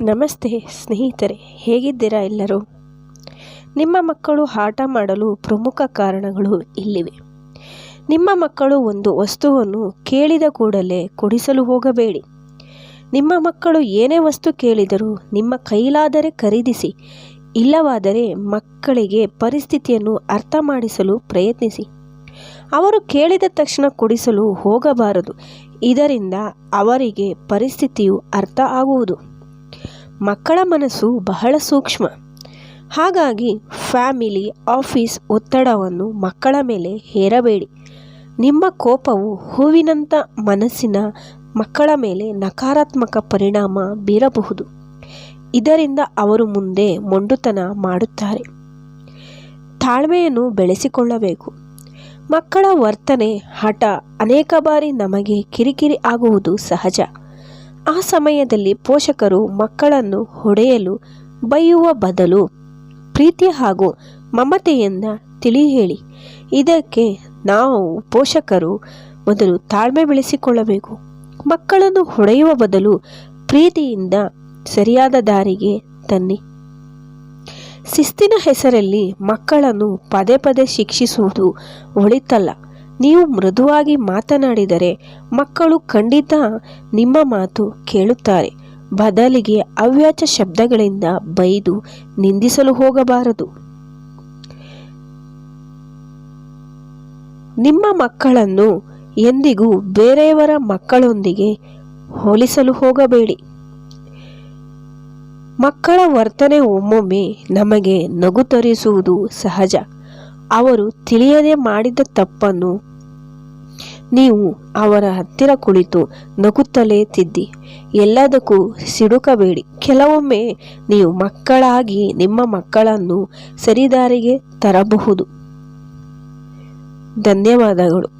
ನಮಸ್ತೆ ಸ್ನೇಹಿತರೆ, ಹೇಗಿದ್ದೀರಾ ಎಲ್ಲರೂ? ನಿಮ್ಮ ಮಕ್ಕಳು ಆಟ ಮಾಡಲು ಪ್ರಮುಖ ಕಾರಣಗಳು ಇಲ್ಲಿವೆ. ನಿಮ್ಮ ಮಕ್ಕಳು ಒಂದು ವಸ್ತುವನ್ನು ಕೇಳಿದ ಕೂಡಲೇ ಕೊಡಿಸಲು ಹೋಗಬೇಡಿ. ನಿಮ್ಮ ಮಕ್ಕಳು ಏನೇ ವಸ್ತು ಕೇಳಿದರೂ ನಿಮ್ಮ ಕೈಲಾದರೆ ಖರೀದಿಸಿ, ಇಲ್ಲವಾದರೆ ಮಕ್ಕಳಿಗೆ ಪರಿಸ್ಥಿತಿಯನ್ನು ಅರ್ಥ ಮಾಡಿಸಲು ಪ್ರಯತ್ನಿಸಿ. ಅವರು ಕೇಳಿದ ತಕ್ಷಣ ಕೊಡಿಸಲು ಹೋಗಬಾರದು. ಇದರಿಂದ ಅವರಿಗೆ ಪರಿಸ್ಥಿತಿಯು ಅರ್ಥ ಆಗುವುದು. ಮಕ್ಕಳ ಮನಸ್ಸು ಬಹಳ ಸೂಕ್ಷ್ಮ. ಹಾಗಾಗಿ ಫ್ಯಾಮಿಲಿ, ಆಫೀಸ್ ಒತ್ತಡವನ್ನು ಮಕ್ಕಳ ಮೇಲೆ ಹೇರಬೇಡಿ. ನಿಮ್ಮ ಕೋಪವು ಹೂವಿನಂಥ ಮನಸ್ಸಿನ ಮಕ್ಕಳ ಮೇಲೆ ನಕಾರಾತ್ಮಕ ಪರಿಣಾಮ ಬೀರಬಹುದು. ಇದರಿಂದ ಅವರು ಮುಂದೆ ಮೊಂಡುತನ ಮಾಡುತ್ತಾರೆ. ತಾಳ್ಮೆಯನ್ನು ಬೆಳೆಸಿಕೊಳ್ಳಬೇಕು. ಮಕ್ಕಳ ವರ್ತನೆ, ಹಠ ಅನೇಕ ಬಾರಿ ನಮಗೆ ಕಿರಿಕಿರಿ ಆಗುವುದು ಸಹಜ. ಆ ಸಮಯದಲ್ಲಿ ಪೋಷಕರು ಮಕ್ಕಳನ್ನು ಹೊಡೆಯಲು ಬೈಯುವ ಬದಲು ಪ್ರೀತಿ ಹಾಗೂ ಮಮತೆಯಿಂದ ತಿಳಿ ಹೇಳಿ ಇದಕ್ಕೆ ನಾವು ಪೋಷಕರು ಮೊದಲು ತಾಳ್ಮೆ ಬೆಳೆಸಿಕೊಳ್ಳಬೇಕು. ಮಕ್ಕಳನ್ನು ಹೊಡೆಯುವ ಬದಲು ಪ್ರೀತಿಯಿಂದ ಸರಿಯಾದ ದಾರಿಗೆ ತನ್ನಿ. ಶಿಸ್ತಿನ ಹೆಸರಲ್ಲಿ ಮಕ್ಕಳನ್ನು ಪದೇ ಪದೇ ಶಿಕ್ಷಿಸುವುದು ಒಳಿತಲ್ಲ. ನೀವು ಮೃದುವಾಗಿ ಮಾತನಾಡಿದರೆ ಮಕ್ಕಳು ಖಂಡಿತ ನಿಮ್ಮ ಮಾತು ಕೇಳುತ್ತಾರೆ. ಬದಲಿಗೆ ಅವ್ಯಾಚ ಶಬ್ದಗಳಿಂದ ಬೈದು ನಿಂದಿಸಲು ಹೋಗಬಾರದು. ನಿಮ್ಮ ಮಕ್ಕಳನ್ನು ಎಂದಿಗೂ ಬೇರೆಯವರ ಮಕ್ಕಳೊಂದಿಗೆ ಹೋಲಿಸಲು ಹೋಗಬೇಡಿ. ಮಕ್ಕಳ ವರ್ತನೆ ಒಮ್ಮೊಮ್ಮೆ ನಮಗೆ ನಗು ತರಿಸುವುದು ಸಹಜ. ಅವರು ತಿಳಿಯದೆ ಮಾಡಿದ ತಪ್ಪನ್ನು ನೀವು ಅವರ ಹತ್ತಿರ ಕುಳಿತು ನಗುತ್ತಲೇ ತಿದ್ದಿ. ಎಲ್ಲದಕ್ಕೂ ಸಿಡುಕಬೇಡಿ. ಕೆಲವೊಮ್ಮೆ ನೀವು ಮಕ್ಕಳಾಗಿ ನಿಮ್ಮ ಮಕ್ಕಳನ್ನು ಸರಿದಾರಿಗೆ ತರಬಹುದು. ಧನ್ಯವಾದಗಳು.